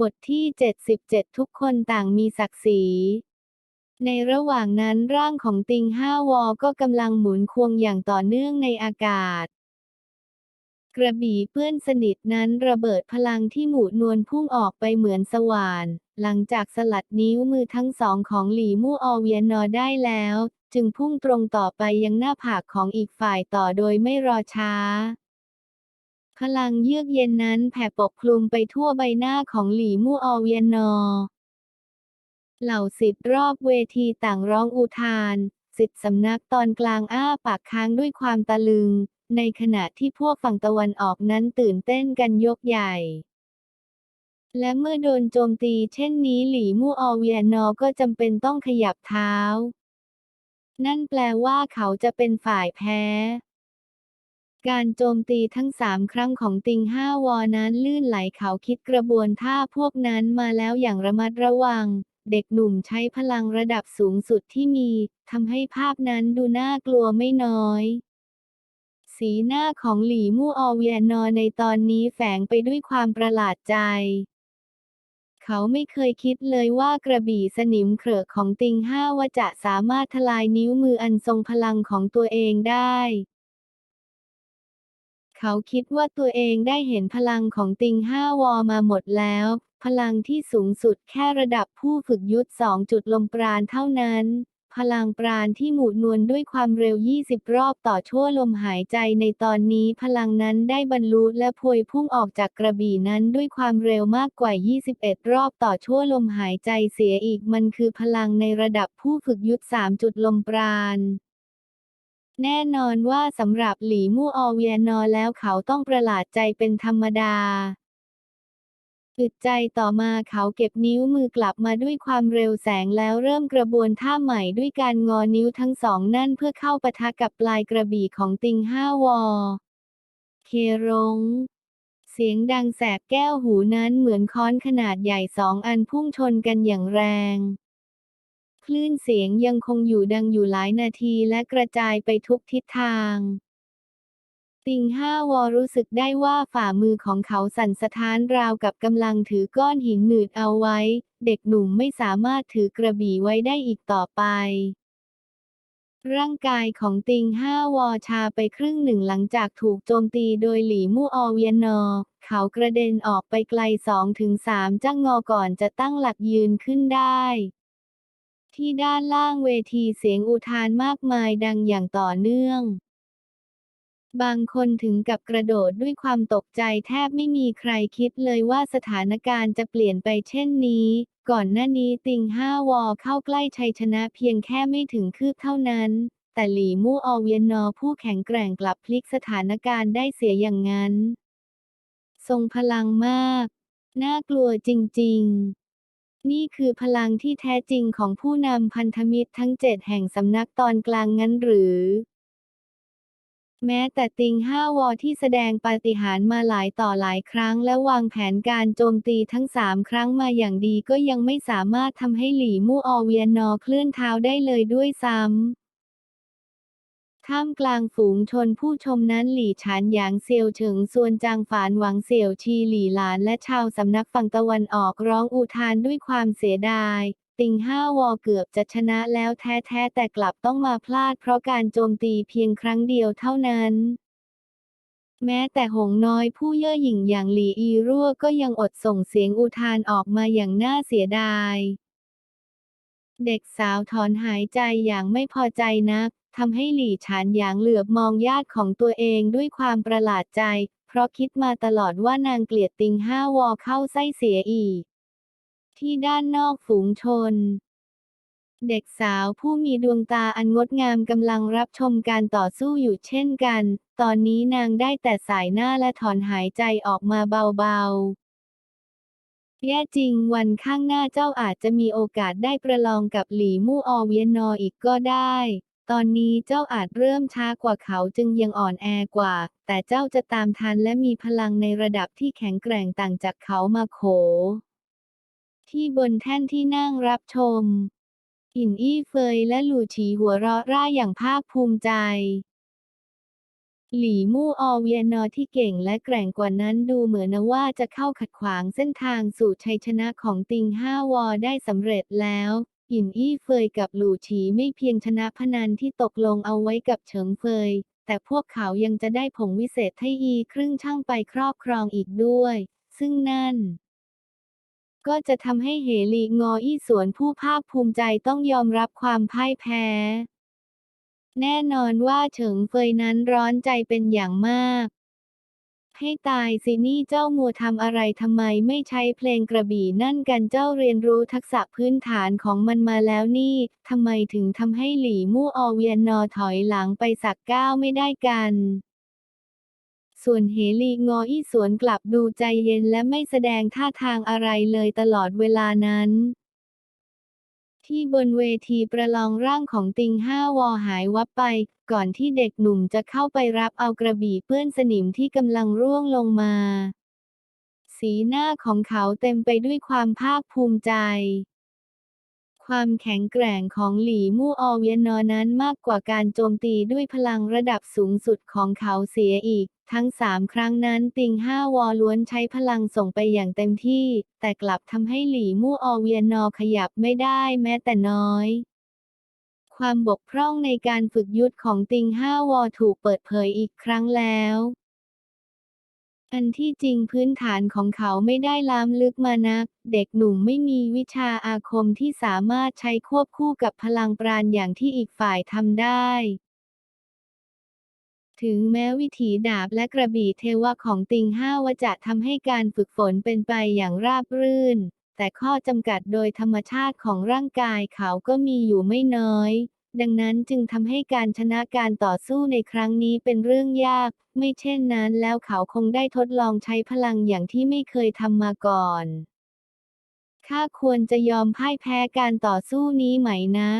บทที่ 77 ทุกคนต่างมีศักดิ์ศรี ในระหว่างนั้นร่างของติงห้าวอก็กำลังหมุนควงอย่างต่อเนื่องในอากาศ กระบี่เปื้อนสนิทนั้นระเบิดพลังที่หมู่นวลพุ่งออกไปเหมือนสว่าน หลังจากสลัดนิ้วมือทั้งสองของหลีมู่ออเวียนอได้แล้ว จึงพุ่งตรงต่อไปยังหน้าผากของอีกฝ่ายต่อโดยไม่รอช้า พลังเยือกเย็นนั้นแผ่ปกคลุมไปทั่วใบหน้าของหลีมู่อเวียนนอ เหล่าสิทธิ์รอบเวทีต่างร้องอุทาน สิทธิ์สำนักตอนกลางอ้าปากค้างด้วยความตะลึง ในขณะที่พวกฝั่งตะวันออกนั้นตื่นเต้นกันยกใหญ่และเมื่อโดนโจมตีเช่นนี้หลีมู่ออเวียนอก็จำเป็นต้องขยับเท้า นั่นแปลว่าเขาจะเป็นฝ่ายแพ้ การโจมตีทั้งสามครั้งของติงห้าวอนั้นลื่นไหลเขาคิดกระบวนท่าพวกนั้นมาแล้วอย่างระมัดระวัง เด็กหนุ่มใช้พลังระดับสูงสุดที่มีทำให้ภาพนั้นดูน่ากลัวไม่น้อย สีหน้าของหลี่มู่อเวียนอในตอนนี้แฝงไปด้วยความประหลาดใจเขาไม่เคยคิดเลยว่ากระบี่สนิมเขรอะของติงห้าวจะสามารถทลายนิ้วมืออันทรงพลังของตัวเองได้ เขาคิดว่าตัวเองได้เห็นพลังของติงห้าวอมาหมดแล้ว พลังที่สูงสุดแค่ระดับผู้ฝึกยุทธสองจุดลมปราณเท่านั้นพลังปราณที่หมุนนวลด้วยความเร็ว 20 รอบต่อชั่วลมหายใจในตอนนี้พลังนั้นได้บรรลุและพวยพุ่งออกจากกระบี่นั้นด้วยความเร็วมากกว่า 21 รอบต่อชั่วลมหายใจเสียอีกมันคือพลังในระดับผู้ฝึกยุทธ3จุดลมปราณ แน่นอนว่าสำหรับหลีมู่อเวียนอแล้วเขาต้องประหลาดใจเป็นธรรมดาอึดใจต่อมาเขาเก็บนิ้วมือกลับมาด้วยความเร็วแสงแล้วเริ่มกระบวนท่าใหม่ด้วยการงอนิ้วทั้งสองนั่นเพื่อเข้าปะทะกับปลายกระบี่ของติงห้าวอ เครงเสียงดังแสบแก้วหูนั้นเหมือนค้อนขนาดใหญ่สองอันพุ่งชนกันอย่างแรง คลื่นเสียงยังคงอยู่ดังอยู่หลายนาทีและกระจายไปทุกทิศทาง ติงห้าวอรู้สึกได้ว่าฝ่ามือของเขาสั่นสะท้านราวกับกำลังถือก้อนหินหนืดเอาไว้ เด็กหนุ่มไม่สามารถถือกระบี่ไว้ได้อีกต่อไปร่างกายของติงห้าวอชาไปครึ่งหนึ่งหลังจากถูกโจมตีโดยหลี่มู่ออเวียนอ เขากระเด็นออกไปไกลสองถึงสามจ้างงอก่อนจะตั้งหลักยืนขึ้นได้ ที่ด้านล่างเวทีเสียงอุทานมากมายดังอย่างต่อเนื่อง บางคนถึงกับกระโดดด้วยความตกใจแทบไม่มีใครคิดเลยว่าสถานการณ์จะเปลี่ยนไปเช่นนี้ ก่อนหน้านี้ติงห้าวอเข้าใกล้ชัยชนะเพียงแค่ไม่ถึงคืบเท่านั้น แต่หลีมู่อเวียนนอผู้แข็งแกร่งกลับพลิกสถานการณ์ได้เสียอย่างนั้น ทรงพลังมาก น่ากลัวจริง ๆ นี่คือพลังที่แท้จริงของผู้นำพันธมิตรทั้งเจ็ดแห่งสำนักตอนกลางงั้นหรือ แม้แต่ติงห้าวอที่แสดงปาฏิหาริย์มาหลายต่อหลายครั้งและวางแผนการโจมตีทั้งสามครั้งมาอย่างดีก็ยังไม่สามารถทำให้หลี่มู่ออเวียนนอเคลื่อนเท้าได้เลยด้วยซ้ำ ท่ามกลางฝูงชนผู้ชมนั้นหลี่ฉานหยางเซียวเฉิงส่วนจางฝานหวังเสี่ยวชีหลี่หลานและชาวสำนักฝั่งตะวันออกร้องอุทานด้วยความเสียดาย ติงห้าวอเกือบจะชนะแล้วแท้ๆแต่กลับต้องมาพลาดเพราะการโจมตีเพียงครั้งเดียวเท่านั้นแม้แต่หงน้อยผู้เย่อหยิ่งอย่างหลีอีรั่วก็ยังอดส่งเสียงอุทานออกมาอย่างน่าเสียดาย เด็กสาวถอนหายใจอย่างไม่พอใจนัก ทำให้หลี่ฉานหยางเหลือบมองญาติของตัวเองด้วยความประหลาดใจ เพราะคิดมาตลอดว่านางเกลียดติงห้าวอเข้าไส้เสียอีก ที่ด้านนอกฝูงชน เด็กสาวผู้มีดวงตาอันงดงามกำลังรับชมการต่อสู้อยู่เช่นกัน ตอนนี้นางได้แต่สายหน้าและถอนหายใจออกมาเบาๆแย่จริงวันข้างหน้าเจ้าอาจจะมีโอกาสได้ประลองกับหลี่มู่ออเวียนนออีกก็ได้ ตอนนี้เจ้าอาจเริ่มช้ากว่าเขาจึงยังอ่อนแอกว่า แต่เจ้าจะตามทันและมีพลังในระดับที่แข็งแกร่งต่างจากเขามาโข ที่บนแท่นที่นั่งรับชม อินอี้เฟยและหลู่ฉีหัวเราะร่าอย่างภาคภูมิใจ หลี่มู่ออเวียนอที่เก่งและแกร่งกว่านั้นดูเหมือนนว่าจะเข้าขัดขวางเส้นทางสู่ชัยชนะของติงห้าวอได้สำเร็จแล้ว อินอี้เฟยกับหลู่ฉีไม่เพียงชนะพนันที่ตกลงเอาไว้กับเฉิงเฟย แต่พวกเขายังจะได้ผงวิเศษไทอีครึ่งช่างไปครอบครองอีกด้วย ซึ่งนั่น ก็จะทำให้เหลีงออี้สวนผู้ภาคภูมิใจต้องยอมรับความพ่ายแพ้ แน่นอนว่าเฉิงเฟยนั้นร้อนใจเป็นอย่างมาก ให้ตายสินี่เจ้ามัวทำอะไรทำไมไม่ใช้เพลงกระบี่นั่นกันเจ้าเรียนรู้ทักษะพื้นฐานของมันมาแล้วนี่ทำไมถึงทำให้หลี่มู่ออเวียนนอถอยหลังไปสักก้าวไม่ได้กันส่วนเฮลีงออี้สวนกลับดูใจเย็นและไม่แสดงท่าทางอะไรเลยตลอดเวลานั้น ที่บนเวทีประลองร่างของติงห้าวอหายวับไป ก่อนที่เด็กหนุ่มจะเข้าไปรับเอากระบี่เปื้อนสนิมที่กำลังร่วงลงมา สีหน้าของเขาเต็มไปด้วยความภาคภูมิใจ ความแข็งแกร่งของหลี่มู่ออเวียนนอนั้นมากกว่าการโจมตีด้วยพลังระดับสูงสุดของเขาเสียอีก ทั้งสามครั้งนั้นติงห้าวอล้วนใช้พลังส่งไปอย่างเต็มที่ แต่กลับทำให้หลี่มู่อเวียนนอขยับไม่ได้แม้แต่น้อย ความบกพร่องในการฝึกยุทธของติงห้าวอถูกเปิดเผยอีกครั้งแล้วอันที่จริงพื้นฐานของเขาไม่ได้ล้ำลึกมานัก เด็กหนุ่มไม่มีวิชาอาคมที่สามารถใช้ควบคู่กับพลังปราณอย่างที่อีกฝ่ายทำได้ ถึงแม้วิถีดาบและกระบี่เทวะของติงห้าวจะทำให้การฝึกฝนเป็นไปอย่างราบรื่น แต่ข้อจำกัดโดยธรรมชาติของร่างกายเขาก็มีอยู่ไม่น้อย ดังนั้นจึงทำให้การชนะการต่อสู้ในครั้งนี้เป็นเรื่องยาก ไม่เช่นนั้นแล้วเขาคงได้ทดลองใช้พลังอย่างที่ไม่เคยทำมาก่อนข้าควรจะยอมพ่ายแพ้การต่อสู้นี้ไหมนะ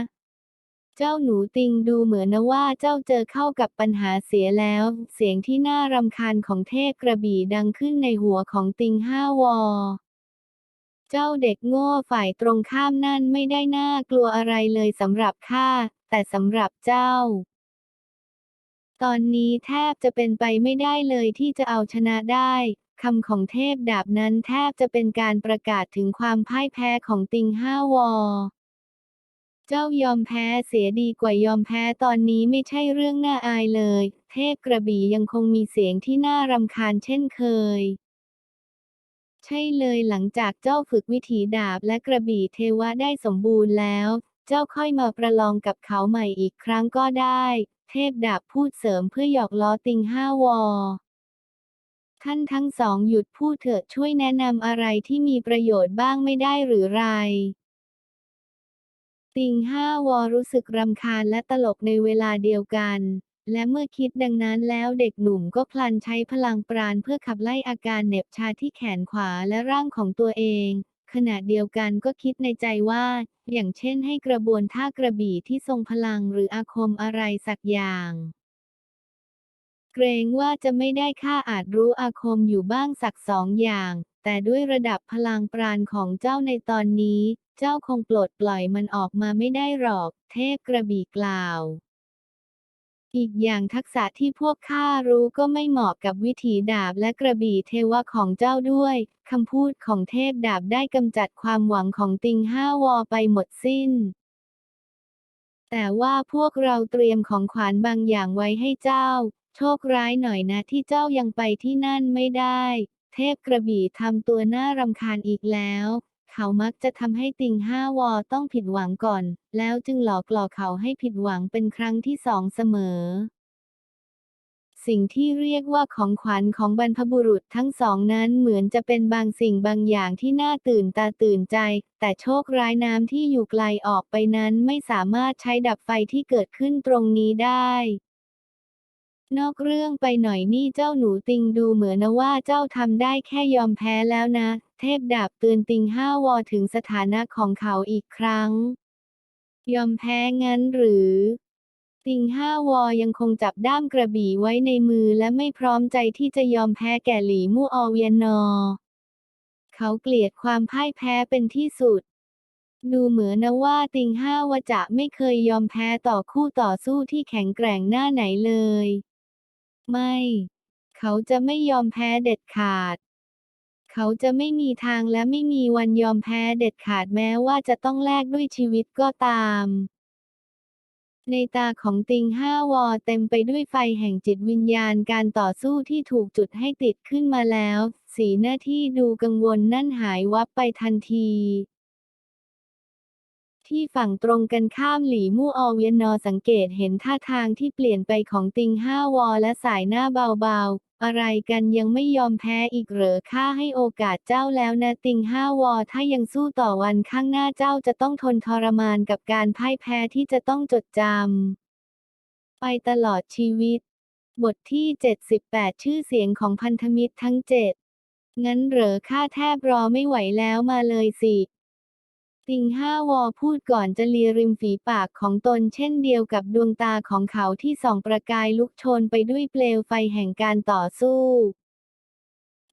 เจ้าหนูติงดูเหมือนนะว่าเจ้าเจอเข้ากับปัญหาเสียแล้ว เสียงที่น่ารำคาญของเทพกระบี่ดังขึ้นในหัวของติงห้าวอ เจ้าเด็กโง่ฝ่ายตรงข้ามนั่นไม่ได้น่ากลัวอะไรเลยสำหรับข้า แต่สำหรับเจ้า ตอนนี้แทบจะเป็นไปไม่ได้เลยที่จะเอาชนะได้คำของเทพดาบนั้นแทบจะเป็นการประกาศถึงความพ่ายแพ้ของติงห้าวอ เจ้ายอมแพ้เสียดีกว่ายอมแพ้ตอนนี้ไม่ใช่เรื่องน่าอายเลย เทพกระบี่ยังคงมีเสียงที่น่ารำคาญเช่นเคย ใช่เลยหลังจากเจ้าฝึกวิถีดาบและกระบี่เทวะได้สมบูรณ์แล้ว เจ้าค่อยมาประลองกับเขาใหม่อีกครั้งก็ได้ เทพดาบพูดเสริมเพื่อหยอกล้อติงห้าวอท่านทั้งสองหยุดพูดเถอะช่วยแนะนำอะไรที่มีประโยชน์บ้างไม่ได้หรือไร ติงห้าวอรู้สึกรำคาญและตลกในเวลาเดียวกัน และเมื่อคิดดังนั้นแล้วเด็กหนุ่มก็พลันใช้พลังปราณเพื่อขับไล่อาการเหน็บชาที่แขนขวาและร่างของตัวเอง ขณะเดียวกันก็คิดในใจว่า อย่างเช่นให้กระบวนท่ากระบี่ที่ทรงพลังหรืออาคมอะไรสักอย่างเกรงว่าจะไม่ได้ข้าอาจรู้อาคมอยู่บ้างสักสองอย่าง แต่ด้วยระดับพลังปราณของเจ้าในตอนนี้ เจ้าคงปลดปล่อยมันออกมาไม่ได้หรอก เทพกระบี่กล่าว อีกอย่างทักษะที่พวกข้ารู้ก็ไม่เหมาะกับวิถีดาบและกระบี่เทวะของเจ้าด้วยคำพูดของเทพดาบได้กำจัดความหวังของติงห้าวอไปหมดสิ้นแต่ว่าพวกเราเตรียมของขวัญบางอย่างไว้ให้เจ้า โชคร้ายหน่อยนะที่เจ้ายังไปที่นั่นไม่ได้ เทพกระบี่ทำตัวน่ารำคาญอีกแล้ว เขามักจะทำให้ติงห้าวอต้องผิดหวังก่อน แล้วจึงหลอกหลอกเขาให้ผิดหวังเป็นครั้งที่สองเสมอ สิ่งที่เรียกว่าของขวัญของบรรพบุรุษทั้งสองนั้นเหมือนจะเป็นบางสิ่งบางอย่างที่น่าตื่นตาตื่นใจ แต่โชคร้ายน้ำที่อยู่ไกลออกไปนั้นไม่สามารถใช้ดับไฟที่เกิดขึ้นตรงนี้ได้นอกเรื่องไปหน่อยนี่เจ้าหนูติงดูเหมือนนะว่าเจ้าทำได้แค่ยอมแพ้แล้วนะ เทพดาบเตือนติงห้าวอถึงสถานะของเขาอีกครั้ง ยอมแพ้งั้นหรือ ติงห้าวอยังคงจับด้ามกระบี่ไว้ในมือและไม่พร้อมใจที่จะยอมแพ้แก่หลีมู่อเวียนนอเขาเกลียดความพ่ายแพ้เป็นที่สุดดูเหมือนนะว่าติงห้าวจะไม่เคยยอมแพ้ต่อคู่ต่อสู้ที่แข็งแกร่งหน้าไหนเลย ไม่ เขาจะไม่ยอมแพ้เด็ดขาด เขาจะไม่มีทางและไม่มีวันยอมแพ้เด็ดขาดแม้ว่าจะต้องแลกด้วยชีวิตก็ตาม ในตาของติงห้าวอเต็มไปด้วยไฟแห่งจิตวิญญาณการต่อสู้ที่ถูกจุดให้ติดขึ้นมาแล้ว สีหน้าที่ดูกังวลนั่นหายวับไปทันทีที่ฝั่งตรงกันข้ามหลี่มู่ออเวียนนอสังเกตเห็นท่าทางที่เปลี่ยนไปของติงห้าวอและสายหน้าเบาๆ อะไรกันยังไม่ยอมแพ้อีกเหรอข้าให้โอกาสเจ้าแล้วนะติงห้าวอถ้ายังสู้ต่อวันข้างหน้าเจ้าจะต้องทนทรมานกับการพ่ายแพ้ที่จะต้องจดจำไปตลอดชีวิต บทที่ 78 ชื่อเสียงของพันธมิตรทั้งเจ็ดงั้นเหรอข้าแทบรอไม่ไหวแล้วมาเลยสิ ติงห้าวอพูดก่อนจะเลียริมฝีปากของตนเช่นเดียวกับดวงตาของเขาที่ส่องประกายลุกโชนไปด้วยเปลวไฟแห่งการต่อสู้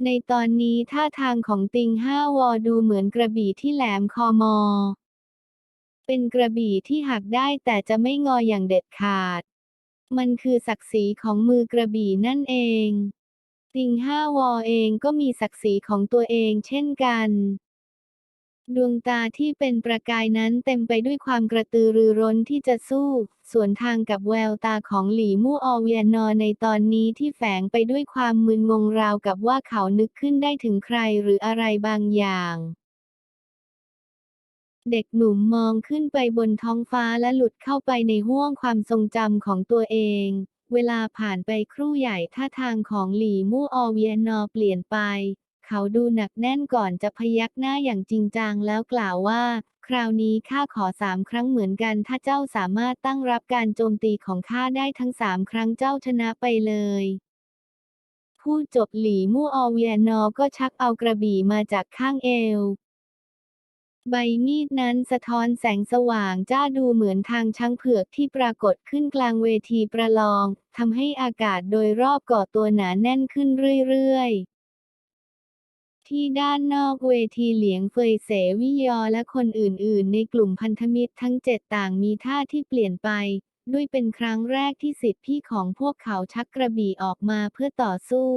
ในตอนนี้ท่าทางของติงห้าวอดูเหมือนกระบี่ที่แหลมคอมอ เป็นกระบี่ที่หักได้แต่จะไม่งออย่างเด็ดขาด มันคือศักดิ์ศรีของมือกระบี่นั่นเอง ติงห้าวอเองก็มีศักดิ์ศรีของตัวเองเช่นกัน ดวงตาที่เป็นประกายนั้นเต็มไปด้วยความกระตือรือร้นที่จะสู้ สวนทางกับแววตาของหลี่มู่ออเวียนอในตอนนี้ที่แฝงไปด้วยความมึนงงราวกับว่าเขานึกขึ้นได้ถึงใครหรืออะไรบางอย่างเด็กหนุ่มมองขึ้นไปบนท้องฟ้าและหลุดเข้าไปในห้วงความทรงจำของตัวเอง เวลาผ่านไปครู่ใหญ่ท่าทางของหลี่มู่ออเวียนอเปลี่ยนไป เขาดูหนักแน่นก่อนจะพยักหน้าอย่างจริงจังแล้วกล่าวว่า คราวนี้ข้าขอสามครั้งเหมือนกัน ถ้าเจ้าสามารถตั้งรับการโจมตีของข้าได้ทั้งสามครั้งเจ้าชนะไปเลยพูดจบหลี่มู่ออเวียนอก็ชักเอากระบี่มาจากข้างเอว ใบมีดนั้นสะท้อนแสงสว่างจ้าดูเหมือนทางช้างเผือกที่ปรากฏขึ้นกลางเวทีประลองทำให้อากาศโดยรอบก่อตัวหนาแน่นขึ้นเรื่อยๆ ที่ด้านนอกเวทีเหลียงเฟยเสวิยอและคนอื่นๆ ในกลุ่มพันธมิตรทั้งเจ็ดต่างมีท่าที่เปลี่ยนไป ด้วยเป็นครั้งแรกที่สิทธิพี่ของพวกเขาชักกระบี่ออกมาเพื่อต่อสู้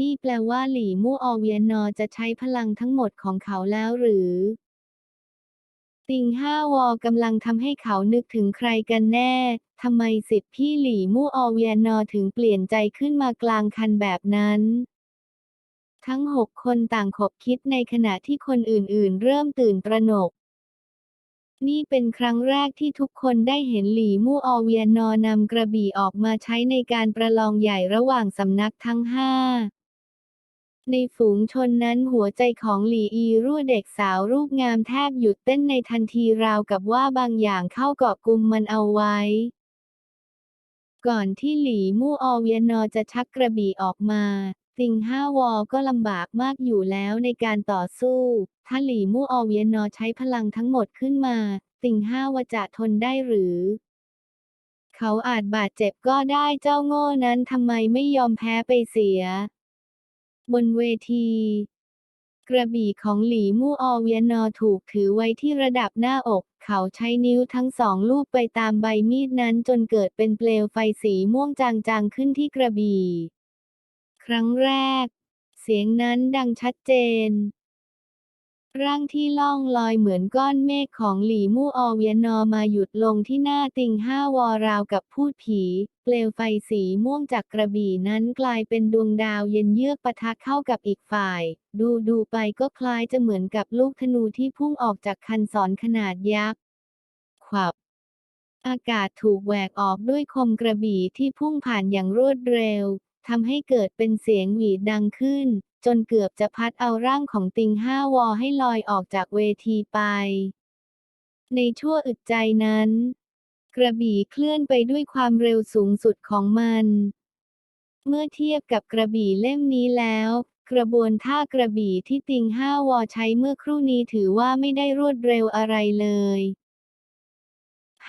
นี่แปลว่าหลี่มู่ออเวียนอจะใช้พลังทั้งหมดของเขาแล้วหรือ ติงห้าวอกำลังทำให้เขานึกถึงใครกันแน่ทำไมสิทธิพี่หลี่มู่ออเวียนอถึงเปลี่ยนใจขึ้นมากลางคันแบบนั้น ทั้งหกคนต่างขบคิดในขณะที่คนอื่นๆ เริ่มตื่นตระหนก นี่เป็นครั้งแรกที่ทุกคนได้เห็นหลีมู่อเวียนอนำกระบี่ออกมาใช้ในการประลองใหญ่ระหว่างสำนักทั้งห้าในฝูงชนนั้นหัวใจของหลีอีรั่วเด็กสาวรูปงามแทบหยุดเต้นในทันทีราวกับว่าบางอย่างเข้าเกาะกลุ่มมันเอาไว้ ก่อนที่หลีมู่ออเวียนอจะชักกระบี่ออกมา ติงห้าวอก็ลำบากมากอยู่แล้วในการต่อสู้ถ้าหลี่มู่อเวียนนอใช้พลังทั้งหมดขึ้นมา ติงห้าวจะทนได้หรือ เขาอาจบาดเจ็บก็ได้เจ้าโง่นั้นทำไมไม่ยอมแพ้ไปเสีย บนเวที กระบี่ของหลี่มู่อเวียนอถูกถือไว้ที่ระดับหน้าอก เขาใช้นิ้วทั้งสองลูบไปตามใบมีดนั้นจนเกิดเป็นเปลวไฟสีม่วงจางๆขึ้นที่กระบี่ ครั้งแรก เสียงนั้นดังชัดเจน ร่างที่ล่องลอยเหมือนก้อนเมฆของหลี่มู่ออเวียนอมาหยุดลงที่หน้าติงห้าวอราวกับพูดผี เปลวไฟสีม่วงจากกระบี่นั้นกลายเป็นดวงดาวเย็นเยือกปะทะเข้ากับอีกฝ่าย ดูดูไปก็คล้ายจะเหมือนกับลูกธนูที่พุ่งออกจากคันศรขนาดยักษ์ขวับอากาศถูกแหวกออกด้วยคมกระบี่ที่พุ่งผ่านอย่างรวดเร็ว ทำให้เกิดเป็นเสียงหวีดดังขึ้น จนเกือบจะพัดเอาร่างของติงห้าวอให้ลอยออกจากเวทีไป ในชั่วอึดใจนั้น กระบี่เคลื่อนไปด้วยความเร็วสูงสุดของมัน เมื่อเทียบกับกระบี่เล่มนี้แล้วกระบวนท่ากระบี่ที่ติงห้าวอใช้เมื่อครู่นี้ถือว่าไม่ได้รวดเร็วอะไรเลย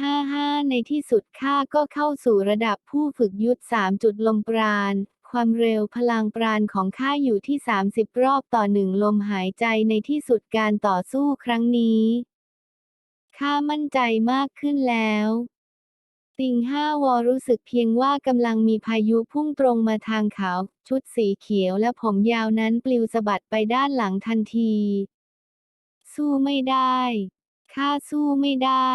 ห้าห้าในที่สุดข้าก็เข้าสู่ระดับผู้ฝึกยุทธสามจุดลมปราณ ความเร็วพลังปราณของข้าอยู่ที่ 30 รอบต่อหนึ่งลมหายใจในที่สุดการต่อสู้ครั้งนี้ข้ามั่นใจมากขึ้นแล้วติงห้าวอรู้สึกเพียงว่ากำลังมีพายุพุ่งตรงมาทางเขา ชุดสีเขียวและผมยาวนั้นปลิวสะบัดไปด้านหลังทันที สู้ไม่ได้ ข้าสู้ไม่ได้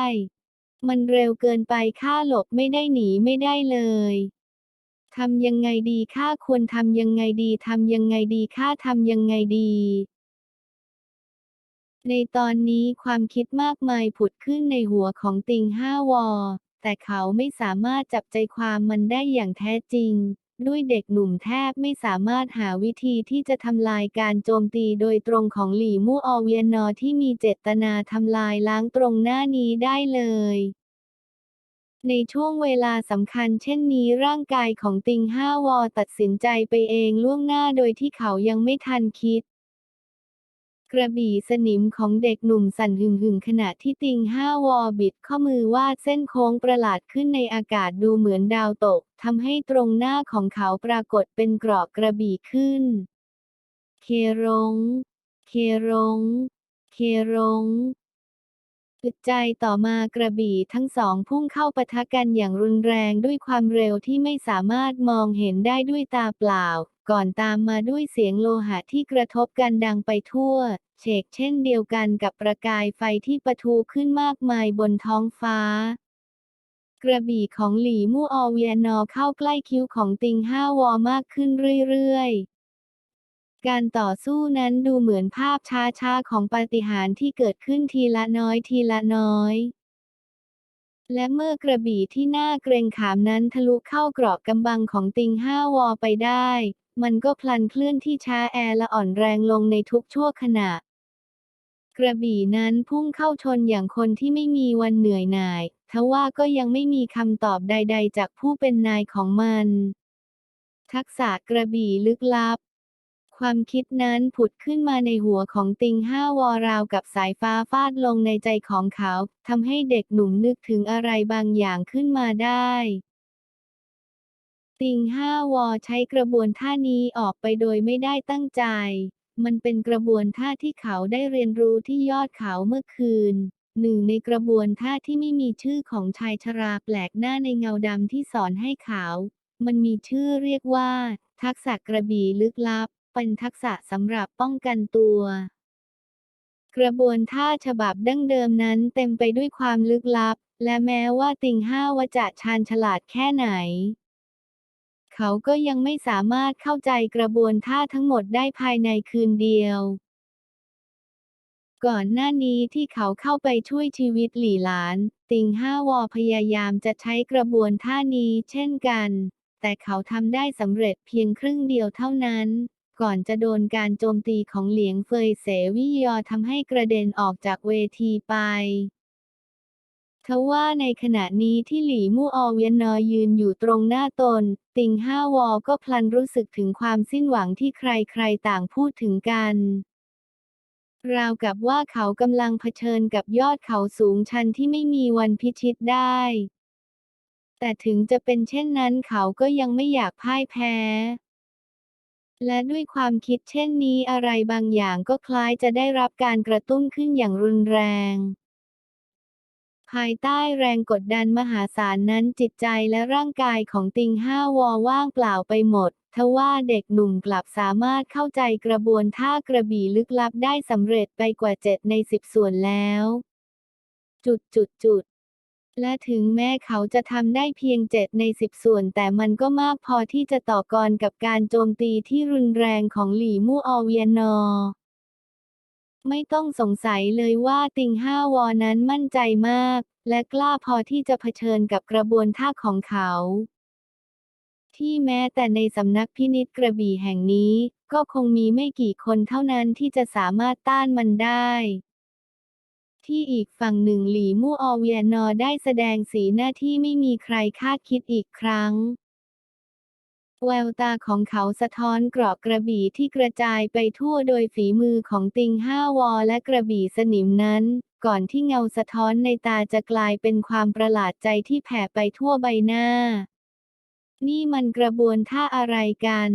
มันเร็วเกินไปข้าหลบไม่ได้หนีไม่ได้เลยทำยังไงดีข้าควรทำยังไงดีทำยังไงดีข้าทำยังไงดี ในตอนนี้ความคิดมากมายผุดขึ้นในหัวของติงห้าวอ แต่เขาไม่สามารถจับใจความมันได้อย่างแท้จริง ด้วยเด็กหนุ่มแทบไม่สามารถหาวิธีที่จะทำลายการโจมตีโดยตรงของหลี่มู่อเวียนนอที่มีเจตนาทำลายล้างตรงหน้านี้ได้เลยในช่วงเวลาสำคัญเช่นนี้ร่างกายของติงห้าวอตัดสินใจไปเองล่วงหน้าโดยที่เขายังไม่ทันคิด กระบี่สนิมของเด็กหนุ่มสั่นหึ่งหึงๆขณะที่ติงห้าวอบิดข้อมือวาดเส้นโค้งประหลาดขึ้นในอากาศดูเหมือนดาวตกทำให้ตรงหน้าของเขาปรากฏเป็นกราะกระบี่ขึ้น เครงเครงเครงอึดใจต่อมากระบี่ทั้งสองพุ่งเข้าปะทะกันอย่างรุนแรงด้วยความเร็วที่ไม่สามารถมองเห็นได้ด้วยตาเปล่า ก่อนตามมาด้วยเสียงโลหะที่กระทบกันดังไปทั่ว เฉกเช่นเดียวกันกับประกายไฟที่ปะทุขึ้นมากมายบนท้องฟ้า กระบี่ของหลี่มู่ออเวียนอเข้าใกล้คิ้วของติงห้าวอมากขึ้นเรื่อยๆการต่อสู้นั้นดูเหมือนภาพช้าๆของปาฏิหาริย์ที่เกิดขึ้นทีละน้อยทีละน้อย และเมื่อกระบี่ที่น่าเกรงขามนั้นทะลุเข้าเกราะกำบังของติงห้าวอไปได้ มันก็พลันเคลื่อนที่ช้าแอและอ่อนแรงลงในทุกชั่วขณะ กระบี่นั้นพุ่งเข้าชนอย่างคนที่ไม่มีวันเหนื่อยหน่าย ทว่าก็ยังไม่มีคำตอบใด ๆ จากผู้เป็นนายของมัน ทักษะกระบี่ลึกลับ ความคิดนั้นผุดขึ้นมาในหัวของติงห้าวอราวกับสายฟ้าฟาดลงในใจของเขาทำให้เด็กหนุ่มนึกถึงอะไรบางอย่างขึ้นมาได้ ติงห้าวอใช้กระบวนท่านี้ออกไปโดยไม่ได้ตั้งใจ มันเป็นกระบวนท่าที่เขาได้เรียนรู้ที่ยอดเขาเมื่อคืน หนึ่งในกระบวนท่าที่ไม่มีชื่อของชายชราแปลกหน้าในเงาดำที่สอนให้เขา มันมีชื่อเรียกว่า ทักษะกระบี่ลึกลับ เป็นทักษะสำหรับป้องกันตัวกระบวนท่าฉบับดั้งเดิมนั้นเต็มไปด้วยความลึกลับ และแม้ว่าติงห้าวจะชาญฉลาดแค่ไหน เขาก็ยังไม่สามารถเข้าใจกระบวนท่าทั้งหมดได้ภายในคืนเดียว ก่อนหน้านี้ที่เขาเข้าไปช่วยชีวิตหลี่หลาน ติงห้าวอพยายามจะใช้กระบวนท่านี้เช่นกัน แต่เขาทำได้สำเร็จเพียงครึ่งเดียวเท่านั้นก่อนจะโดนการโจมตีของเหลียงเฟยเสวิยอทำให้กระเด็นออกจากเวทีไป ทว่าในขณะนี้ที่หลี่มู่ออเวียนนอยืนอยู่ตรงหน้าตน ติงห้าวอก็พลันรู้สึกถึงความสิ้นหวังที่ใครๆต่างพูดถึงกัน ราวกับว่าเขากำลังเผชิญกับยอดเขาสูงชันที่ไม่มีวันพิชิตได้ แต่ถึงจะเป็นเช่นนั้นเขาก็ยังไม่อยากพ่ายแพ้และด้วยความคิดเช่นนี้อะไรบางอย่างก็คล้ายจะได้รับการกระตุ้นขึ้นอย่างรุนแรง ภายใต้แรงกดดันมหาศาลนั้นจิตใจและร่างกายของติงห้าวอว่างเปล่าไปหมด ทว่าเด็กหนุ่มกลับสามารถเข้าใจกระบวนท่ากระบี่ลึกลับได้สำเร็จไปกว่าเจ็ดในสิบส่วนแล้ว จุดจุดจุดและถึงแม้เขาจะทำได้เพียงเจ็ดในสิบส่วน แต่มันก็มากพอที่จะต่อกรกับการโจมตีที่รุนแรงของหลี่มู่ออเวียนอ ไม่ต้องสงสัยเลยว่าติงห้าวอนั้นมั่นใจมาก และกล้าพอที่จะเผชิญกับกระบวนท่าของเขา ที่แม้แต่ในสำนักพินิจกระบี่แห่งนี้ ก็คงมีไม่กี่คนเท่านั้นที่จะสามารถต้านมันได้ ที่อีกฝั่งหนึ่งหลีมู่ออเวียนอได้แสดงสีหน้าที่ไม่มีใครคาดคิดอีกครั้ง แววตาของเขาสะท้อนกราะกระบี่ที่กระจายไปทั่วโดยฝีมือของติงห้าวอและกระบี่สนิมนั้น ก่อนที่เงาสะท้อนในตาจะกลายเป็นความประหลาดใจที่แผ่ไปทั่วใบหน้า นี่มันกระบวนท่าอะไรกัน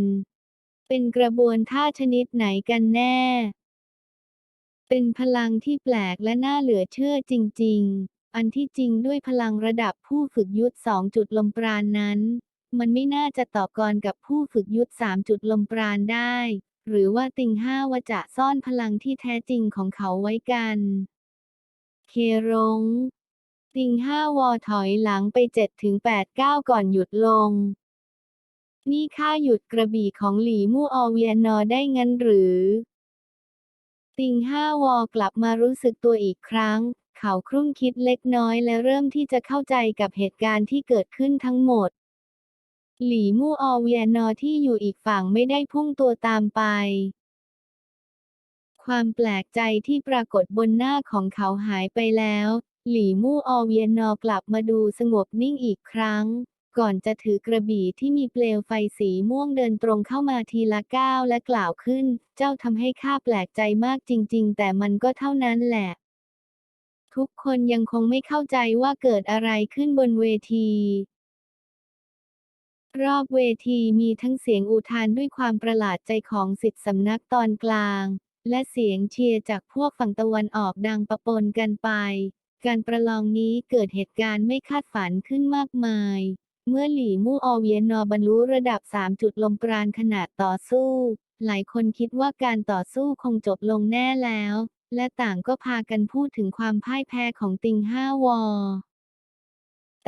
เป็นกระบวนท่าชนิดไหนกันแน่ เป็นพลังที่แปลกและน่าเหลือเชื่อจริง ๆ อันที่จริงด้วยพลังระดับผู้ฝึกยุทธสองจุดลมปราณนั้น มันไม่น่าจะต่อกรกับผู้ฝึกยุทธสามจุดลมปราณได้ หรือว่าติงห้าวจะซ่อนพลังที่แท้จริงของเขาไว้กัน เครง ติงห้าวอถอยหลังไปเจ็ดถึงแปดก้าก่อนหยุดลง นี่ข้าหยุดกระบี่ของหลีมู่ออเวียนอได้งั้นหรือติงห้าวอกลับมารู้สึกตัวอีกครั้ง เขาครุ่นคิดเล็กน้อยและเริ่มที่จะเข้าใจกับเหตุการณ์ที่เกิดขึ้นทั้งหมด หลีมู่อเวียนอที่อยู่อีกฝั่งไม่ได้พุ่งตัวตามไป ความแปลกใจที่ปรากฏบนหน้าของเขาหายไปแล้ว หลี่มู่ออเวียนอกลับมาดูสงบนิ่งอีกครั้ง ก่อนจะถือกระบี่ที่มีเปลวไฟสีม่วงเดินตรงเข้ามาทีละก้าวและกล่าวขึ้น เจ้าทำให้ข้าแปลกใจมากจริง ๆ แต่มันก็เท่านั้นแหละ ทุกคนยังคงไม่เข้าใจว่าเกิดอะไรขึ้นบนเวที รอบเวทีมีทั้งเสียงอุทานด้วยความประหลาดใจของสิทธิสำนักตอนกลาง และเสียงเชียร์จากพวกฝั่งตะวันออกดังประปนกันไป การประลองนี้เกิดเหตุการณ์ไม่คาดฝันขึ้นมากมาย เมื่อหลี่มู่ออเวียนอบรรลุระดับ 3 จุดลมปราณขนาดต่อสู้ หลายคนคิดว่าการต่อสู้คงจบลงแน่แล้ว และต่างก็พากันพูดถึงความพ่ายแพ้ของติงห้าวอ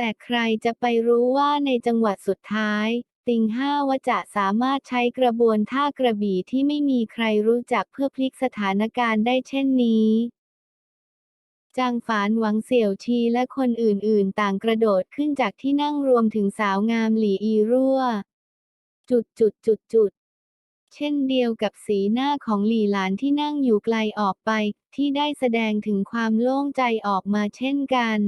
แต่ใครจะไปรู้ว่าในจังหวัดสุดท้าย ติงห้าวจะสามารถใช้กระบวนท่ากระบี่ที่ไม่มีใครรู้จักเพื่อพลิกสถานการณ์ได้เช่นนี้จางฝานหวังเสี่ยวชีและคนอื่นๆ ต่างกระโดดขึ้นจากที่นั่งรวมถึงสาวงามหลี่อีรั่ว จุดจุดจุดจุดเช่นเดียวกับสีหน้าของหลี่หลานที่นั่งอยู่ไกลออกไป ที่ได้แสดงถึงความโล่งใจออกมาเช่นกัน